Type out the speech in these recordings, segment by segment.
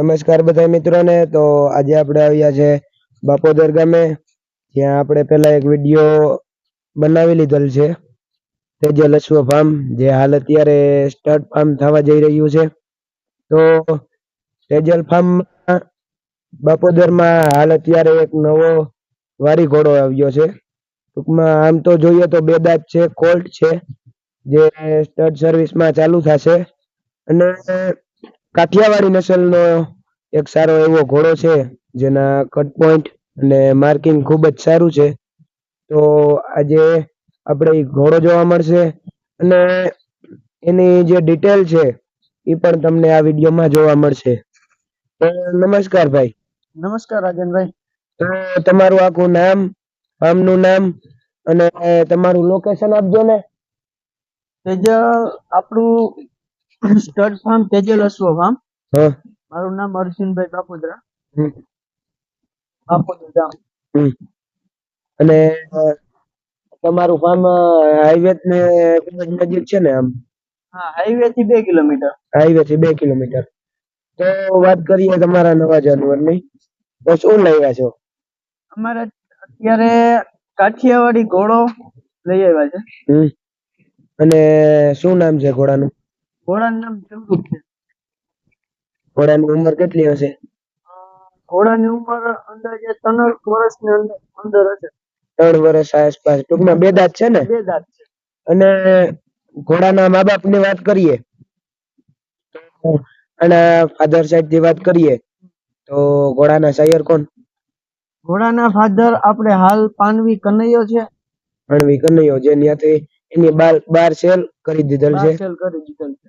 નમસ્કાર બધા મિત્રોને. તો આજે આપણે આવ્યા છે બાપોદર ગામે. જ્યાં આપણે પહેલા એક વીડિયો બનાવી લીધેલ છે. તેજલ અશ્વ ફાર્મ જે હાલ અત્યારે સ્ટડ ફાર્મ થવા જઈ રહ્યું છે. તો તેજલ ફાર્મ બાપોદરમાં હાલ અત્યારે એક નવો વારી ઘોડો આવ્યો છે. ટૂંકમાં આમ તો જોઈએ તો બે દાંત છે કોલ્ટ છે, જે સ્ટડ સર્વિસમાં ચાલુ થશે. અને કાઠિયાવાડી નસલનો એક સારો એવો ઘોડો છે જેના કટ પોઈન્ટ અને માર્કિંગ ખૂબ જ સારું છે. તો આજે આપણે ઘોડો જોવા મળશે અને એની જે ડિટેલ છે એ પણ તમને આ વિડીયોમાં જોવા મળશે. તો નમસ્કાર ભાઈ. નમસ્કાર રાજનભાઈ. તો તમારું આખું નામ ફાર્મનું નામ અને તમારું લોકેશન આપજો ને. આપણું stud farm Tejal Ashwa farm મારું નામ અર્જુનભાઈ બાપુદરા. બાપુદર. ગામ. અને તમારું ફાર્મ હાઈવે ને ખૂબ જ નજીક છે ને આમ? હા હાઈવે થી બે કિલોમીટર. હાઈવે થી બે કિલોમીટર. તો વાત કરીએ તમારા નવા જાનવરની. તો શું લાવ્યા છો? અમારે અત્યારે કાઠિયાવાડી ઘોડો લઈ આવ્યા છે. અને શું નામ છે ઘોડાનું? ઘોડાનું નામ છે? ઘોડાની ઉંમર કેટલી હશે? ઘોડાની ઉંમર અંદાજે ત્રણ વર્ષની અંદર હશે. ત્રણ વર્ષ આસપાસ. ટૂંકમાં બે દાંત છે ને? બે દાંત છે. અને ઘોડાના મા બાપની વાત કરીએ? તો આના ફાધર સાઈડથી વાત કરીએ? તો ઘોડાના સાયર કોણ? ઘોડાના ફાધર આપણે હાલ પાનવી કનૈયો છે. પાનવી કનૈયો જે ત્યાંથી એની બાર બાર સેલ કરી દીધેલ છે. પાર્સલ કરી દીધેલ છે.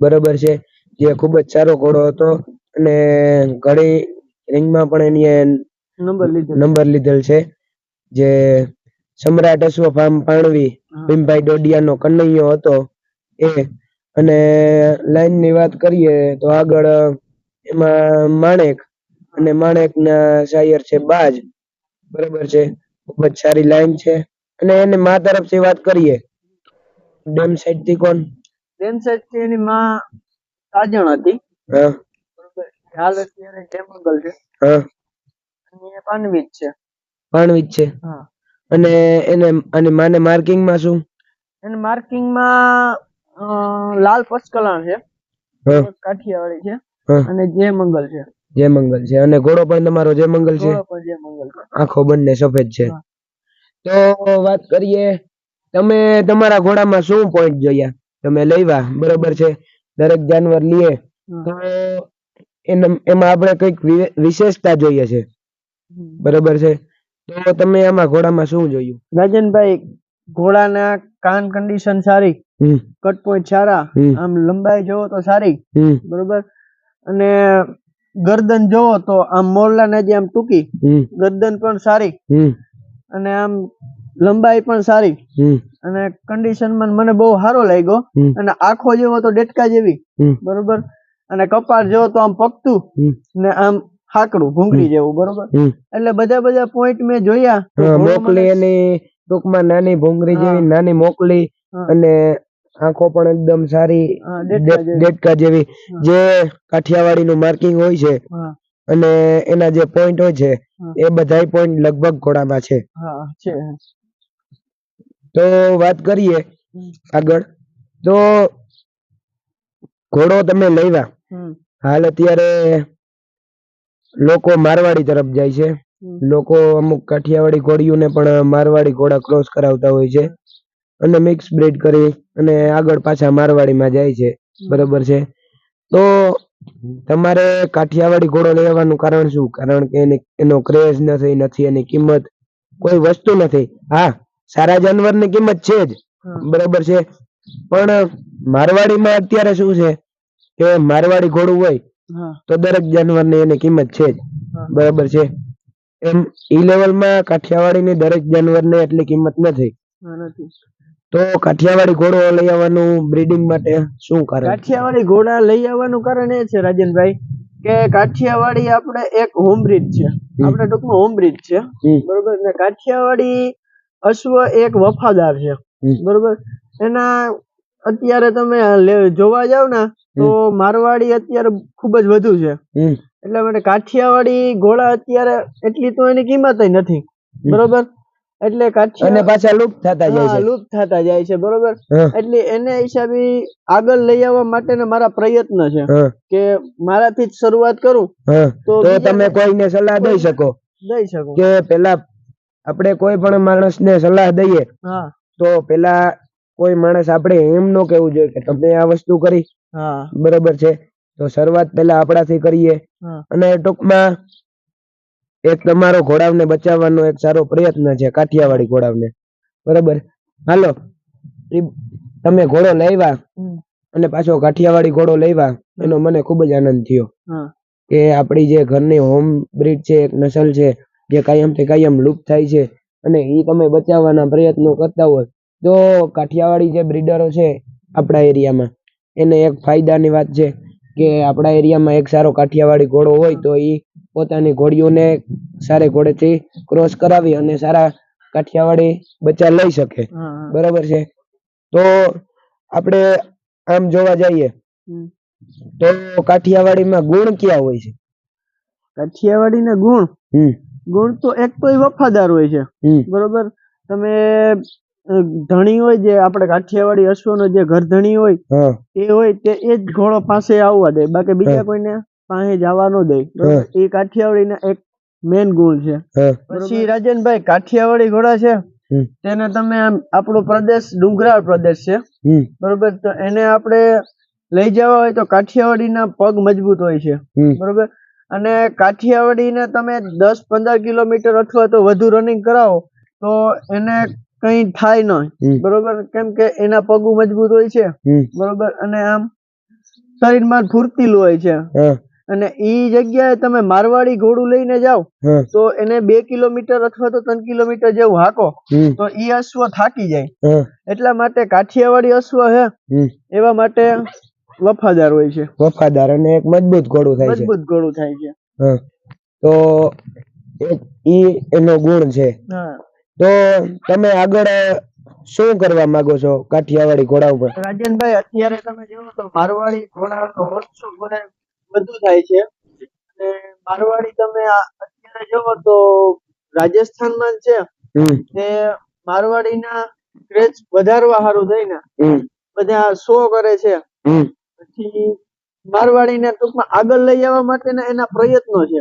બરોબર છે. જે ખૂબ જ સારો ઘોડો હતો અને ઘણી રિંગમાં પણ એની નંબર લીધેલ નંબર લીધેલ છે. જે સમ્રાટ અશ્વ ફાર્મ પાણવી ભીમભાઈ ડોડિયાનો કનૈયો હતો એ. અને લાઈનની વાત કરીએ તો આગળ એમાં માણેક અને માણેક ના શાયર છે બાજ. બરોબર છે. ખૂબ જ સારી લાઈન છે. અને એને મા તરફથી વાત કરીએ ડેમ સાઈડથી કોણ? ડેમ સાઈડથી એની માં સાજણ હતી. હા. હાલ અત્યારે જયમંગલ છે? હા. અને એ છે. પાનવીજ છે. હા. અને એને અને માને માર્કિંગમાં શું? એને માર્કિંગમાં લાલ પચકલાણ છે. હા. કાઠિયાવાડી છે. અને જય મંગલ છે. જય મંગલ છે. અને ઘોડો પણ તમારો જય મંગલ છે? આંખો બંને સફેદ છે. તો વાત કરીએ તમે તમારા ઘોડામાં શું પોઈન્ટ જોયા? તમે લઈવા બરોબર છે? દરેક જાનવર લીએ તો એમાં આપણે કંઈક વિશેષતા જોઈએ છે. બરોબર છે? તો તમે આમાં ઘોડામાં શું જોયું? રાજનભાઈ ઘોડાના કાન કન્ડિશન સારી. કટ પોઈન્ટ સારા. આમ લંબાઈ જોવો તો સારી. બરોબર? અને ગરદન જોવો તો આમ મોરલાના જે આમ ટૂંકી ગરદન પણ સારી. અને આમ લંબાઈ પણ સારી. અને કન્ડિશનમાં મને બહુ સારો લાગ્યો. અને આંખો જેવો તો ડેટકા જેવી. બરોબર? અને કપાળ જેવો તો આમ પકતું ને આમ હાકડું ભૂંગળી જેવું બરોબર? એટલે બધા બધા પોઈન્ટ મેં જોયા. મોકલી અને ટૂંકમાં નાની ભૂંગળી જેવી નાની મોકલી અને આંખો પણ એકદમ સારી ડેટકા જેવી. જે કાઠિયાવાડી નું માર્કિંગ હોય છે અને એના જે પોઈન્ટ હોય છે એ બધાય પોઈન્ટ લગભગ ઘોડામાં છે. હા છે. તો વાત કરીએ આગળ. તો ઘોડો તમે લેવા હાલ અત્યારે લોકો મારવાડી તરફ જાય છે. લોકો અમુક કાઠિયાવાડી ઘોડીઓને પણ મારવાડી ઘોડા ક્રોસ કરાવતા હોય છે. અને મિક્સ બ્રીડ કરી અને આગળ પાછા મારવાડીમાં જાય છે. બરોબર છે. તો તમારે કાઠિયાવાડી ઘોડો લેવાનું કારણ શું? કારણ કે એની એનો ક્રેઝ નથી નથી એની કિંમત. કોઈ વસ્તુ નથી. હા સારા જાનવરની કિંમત છે જ. બરોબર છે. પણ મારવાડીમાં અત્યારે શું છે કે મારવાડી ઘોડું હોય તો દરેક જાનવરની એની કિંમત છે જ. બરાબર છે. એમ ઈ લેવલમાં કાઠિયાવાડીની દરેક જાનવરને એટલી કિંમત નથી. તો કાઠિયાવાડી ઘોડો લઈ આવવાનું બ્રીડિંગ માટે શું કારણ? કાઠિયાવાડી ઘોડા લઈ આવવાનું કારણ એ છે રાજનભાઈ કે કાઠિયાવાડી આપણે એક હોમ બ્રીડ છે. આપણે ટૂંકમાં હોમ બ્રીડ છે. બરોબર? ને કાઠિયાવાડી અશ્વ એક વફાદાર છે. બરોબર? એના અત્યારે તમે જોવા જાવ ને તો મારવાડી અત્યારે ખૂબ જ વધુ છે. એટલા માટે કાઠિયાવાડી ઘોડા અત્યારે એટલી તો એની કિંમત નથી. બરોબર? એટલે કાઠિયા પાછા લુપ્ત થતા જાય છે. લુપ્ત થતા જાય છે બરોબર? એટલે એને હિસાબે આગળ લઈ આવવા માટેના મારા પ્રયત્ન છે. કે મારાથી જ શરૂઆત કરું. તો તો તમે કોઈને સલાહ દઈ શકો. દઈ શકો. કે પેલા આપણે કોઈ પણ માણસને સલાહ દઈએ તો પેલા કોઈ માણસ આપણે એમ ન કેવું જોઈએ કે તમે આ વસ્તુ કરી. બરોબર છે? તો શરૂઆત પેલા આપણાથી કરીએ. અને ટૂંકમાં એક તમારો ઘોડાવને બચાવવાનો એક સારો પ્રયત્ન છે કાઠિયાવાડી ઘોડાવને. બરોબર? હાલો. તમે ઘોડો લાવ્યા અને પાછો કાઠિયાવાડી ઘોડો લાવ્યા એનો મને ખૂબ જ આનંદ થયો. કે આપણી જે ઘરની હોમ બ્રીડ છે એક નસલ છે જે કાયમથી કાયમ લુપ્ત થાય છે અને એ તમે બચાવવાના પ્રયત્નો કરતા હોય તો કાઠિયાવાડી જે બ્રીડરો છે આપણા એરિયામાં એને એક ફાયદાની વાત છે કે આપણા એરિયામાં એક સારો કાઠિયાવાડી ઘોડો હોય તો એ પોતાની ઘોડીઓને સારા ઘોડેથી ક્રોસ કરાવી અને સારા કાઠિયાવાડી બચ્ચા લઈ શકે. બરાબર છે? તો આપણે આમ જોવા જઈએ તો કાઠિયાવાડીમાં ગુણ ક્યાં હોય છે? કાઠિયાવાડીના ગુણ? હમ. ગુણ તો એક તો એ વફાદાર હોય છે. બરોબર? તમે ધણી હોય જે આપણે કાઠિયાવાડી અશ્વનો જે ઘર ધણી હોય એ હોય તે એ જ ઘોડો પાસે આવવા દે. બાકી બીજા. કોઈને પાસે જવા ન દે. એ કાઠિયાવાડીના એક મેન ગુણ છે. પછી રાજનભાઈ કાઠિયાવાડી ઘોડા છે. તેને તમે આમ આપણો પ્રદેશ ડુંગરાળ પ્રદેશ છે. બરોબર? તો એને આપણે લઈ જવા હોય તો કાઠિયાવાડીના પગ મજબૂત હોય છે. બરોબર? અને કાઠિયાવાડીને તમે દસ પંદર કિલોમીટર અથવા તો વધુ રનિંગ કરાવો તો એને કઈ થાય નહીં બરોબર? કેમ કે એના પગું મજબૂત હોય છે. બરોબર? અને આમ શરીરમાં ફૂર્તીલું હોય છે. અને ઈ જગ્યાએ તમે મારવાડી ઘોડું લઈને જાઓ તો એને બે કિલોમીટર અથવા તો ત્રણ કિલોમીટર જેવું હાકો તો ઈ અશ્વ થાકી જાય. એટલા માટે કાઠિયાવાડી અશ્વ હે. એવા માટે વફાદાર હોય છે. વફાદાર અને એક મજબૂત ઘોડું થાય છે. મજબૂત ઘોડું થાય છે. હા. તો ઈ એનો ગુણ છે. હા. તો તમે આગળ શું કરવા માંગો છો કાઠિયાવાડી ઘોડા ઉપર? રાજનભાઈ અત્યારે તમે જોવો તો મારવાડી ઘોડાનો ઓછો ઘોડે બધું થાય છે. અને મારવાડી તમે અત્યારે જોવો તો રાજસ્થાનમાં છે. તે મારવાડીના ક્રેઝ વધારવા સારું થઈને બધા શો કરે છે. પછી મારવાડીને ટૂંકમાં આગળ લઈ આવવા માટેના એના પ્રયત્નો છે.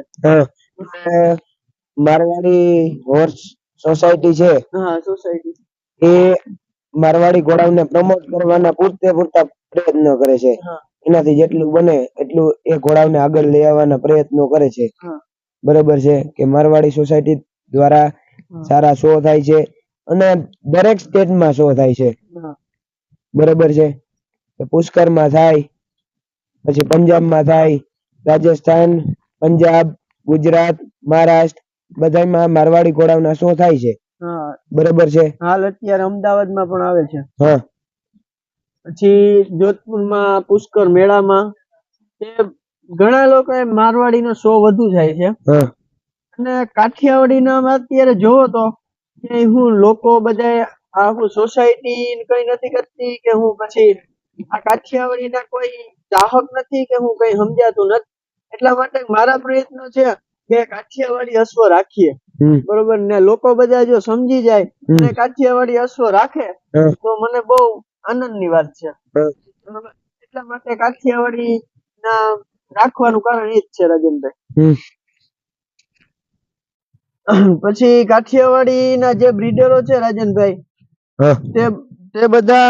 મારવાડી હોર્સ સોસાયટી છે. હા સોસાયટી એ મારવાડી ઘોડાઓને પ્રમોટ કરવાના પૂરતે પૂરતા પ્રયત્નો કરે છે. એનાથી જેટલું બને એટલું એ ઘોડાઓને આગળ લઈ આવવાના પ્રયત્નો કરે છે. બરોબર છે કે મારવાડી સોસાયટી દ્વારા સારા શો થાય છે અને દરેક સ્ટેટમાં શો થાય છે. બરોબર છે. પુષ્કરમાં થાય પછી પંજાબમાં થાય રાજસ્થાન પંજાબ ગુજરાત મહારાષ્ટ્ર બધામાં મારવાડી ઘોડાઓના શો થાય છે. હા. બરોબર છે? હાલ અત્યારે અમદાવાદમાં પણ આવે છે. હા. પછી જોધપુરમાં પુષ્કર મેળામાં તે ઘણા લોકો મારવાડીનો શો વધુ થાય છે. હા. અને કાઠિયાવાડીના અત્યારે જોવો તો કે હું લોકો બધા આ હું સોસાયટી કઈ નથી કરતી કે હું પછી આ કાઠિયાવાડીના કોઈ ચાહક નથી કે હું કઈ સમજાતું નથી. એટલા માટે મારા પ્રયત્નો છે કે કાઠિયાવાડી અશ્વ રાખીએ. બરોબર? ને લોકો બધા જો સમજી જાય અને કાઠિયાવાડી અશ્વ રાખે તો મને બહુ આનંદની વાત છે. બરોબર? એટલા માટે કાઠિયાવાડી ના રાખવાનું કારણ એ જ છે રાજનભાઈ. પછી કાઠિયાવાડી ના જે બ્રીડરો છે રાજનભાઈ તે તે બધા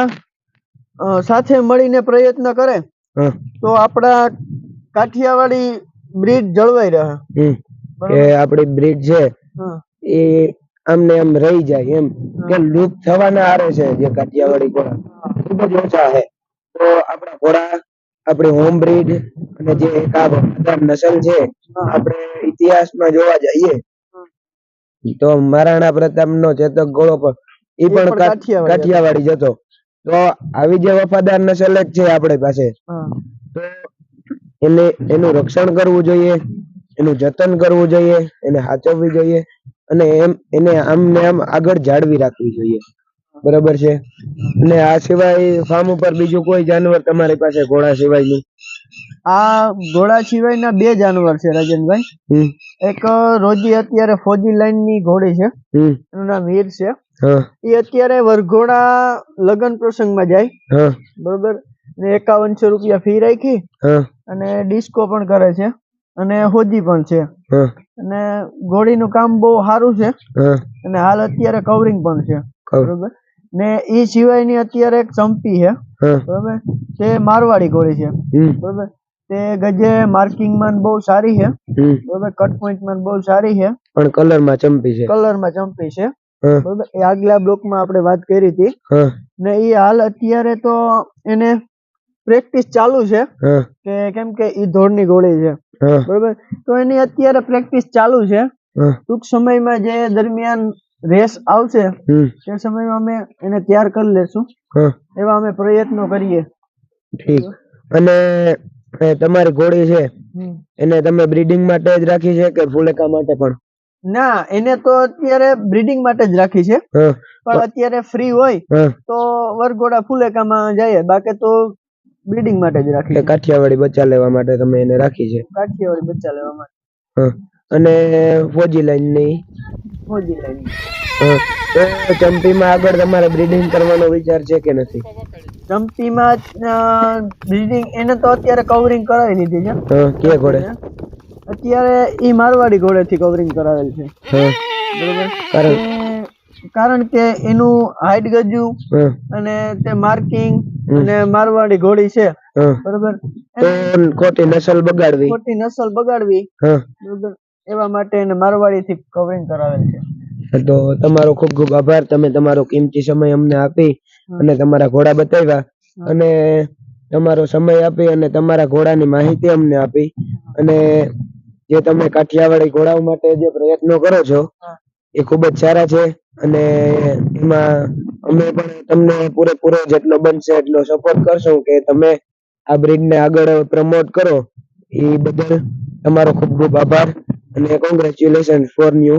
સાથે મળીને પ્રયત્ન કરે. તો આપણા કાઠિયાવાડી બ્રિજ જળવાઈ રહે. કે આપડી બ્રીડ છે. એ આમને આમ રહી જાય એમ. કે લુપ્ત થવાના આરે છે જે કાઠિયાવાડી ઘોડા. ખૂબ જ ઓછા છે. તો આપણા ઘોડા આપણી હોમ બ્રિડ અને જે એક આ વફાદાર નસલ છે આપણે ઇતિહાસમાં જોવા જઈએ. તો મહારાણા પ્રતાપ નો ચેતક ઘોડો પણ એ પણ કાઠિયાવાડી કાઠિયાવાડી જ હતો. તો આવી જે વફાદાર નસલ જ છે આપણી પાસે તો એને એનું રક્ષણ કરવું જોઈએ એનું જતન કરવું જોઈએ એને સાચવવી જોઈએ અને એમ એને આમ ને આમ આગળ જાળવી રાખવી જોઈએ. બરોબર છે? અને આ સિવાય ફાર્મ ઉપર બીજું કોઈ જાનવર તમારી પાસે ઘોડા સિવાયનું? આ ઘોડા સિવાયના બે જાનવર છે રાજનભાઈ. એક રોજી અત્યારે ફોજી લાઈનની ઘોડી છે. એનું નામ વીર છે. એ અત્યારે વરઘોડા લગ્ન પ્રસંગમાં જાય. બરોબર? ને એકાવનસો રૂપિયા ફી રાખી અને ડિસ્કો પણ કરે છે અને હોજી પણ છે. અને ઘોડીનું કામ બહુ સારું છે. અને હાલ અત્યારે કવરિંગ પણ છે. બરોબર? ને એ સિવાયની અત્યારે એક ચંપી છે. બરોબર? તે મારવાડી ઘોડી છે. બરોબર? તે ગજે માર્કિંગમાં બહુ સારી છે. બરોબર? કટ પોઈન્ટમાં બહુ સારી છે. પણ કલરમાં ચંપી છે. કલરમાં ચંપી છે. બરોબર? એ આગલા બ્લોકમાં આપણે વાત કરી હતી. ને એ હાલ અત્યારે તો એને પ્રેક્ટિસ ચાલુ છે. કે કેમ કે એ ધોળની ગોળી છે. બરોબર? તો એની અત્યારે પ્રેક્ટિસ ચાલુ છે. ટૂંક સમયમાં જે દરમિયાન રેસ આવશે તે સમયમાં અમે એને તૈયાર કરી લેશું. એવા અમે પ્રયત્નો કરીએ. ઠીક. અને તમારી ઘોડી છે. એને તમે બ્રીડિંગ માટે જ રાખી છે કે ફુલેકા માટે પણ? ના એને તો અત્યારે બ્રીડિંગ માટે જ રાખી છે. પણ અત્યારે ફ્રી હોય તો વરઘોડા ફુલેકામાં જઈએ. બાકી તો બ્રીડિંગ માટે જ રાખી કાઠિયાવાડી બચ્ચા લેવા માટે તમે એને રાખી છે. કાઠિયાવાડી બચ્ચા લેવા માટે. અને ફોજી લાઈનની? ફોજી લાઈન ચંપીમાં આગળ તમારે બ્રીડિંગ કરવાનો વિચાર છે કે નથી? ચંપીમાં બ્રીડિંગ એને તો અત્યારે કવરિંગ કરાવી લીધી છે. કે ઘોડે? અત્યારે ઈ મારવાડી ઘોડેથી કવરિંગ કરાવેલ છે. બરોબર? કારણ? કે એનું હાઈટ ગજુ અને તે માર્કિંગ અને મારવાડી ઘોડી છે. બરોબર? ખોટી નસલ બગાડવી. ખોટી નસલ બગાડવી. એવા માટે એને મારવાડી થી કવરિંગ કરાવેલ છે. તો તમારો ખૂબ ખૂબ આભાર. તમે તમારો કિંમતી સમય અમને આપી અને તમારા ઘોડા બતાવ્યા. અને તમારો સમય આપી અને તમારા ઘોડાની માહિતી અમને આપી. અને જે તમે કાઠિયાવાડી ઘોડાઓ માટે જે પ્રયત્નો કરો છો એ ખૂબ જ સારા છે અને એમાં અમે પણ તમને પૂરેપૂરો જેટલો બનશે એટલો સપોર્ટ કરશું કે તમે આ બ્રિડને આગળ પ્રમોટ કરો. એ બદલ તમારો ખૂબ ખૂબ આભાર અને કોંગ્રેચ્યુલેશન ફોર ન્યુ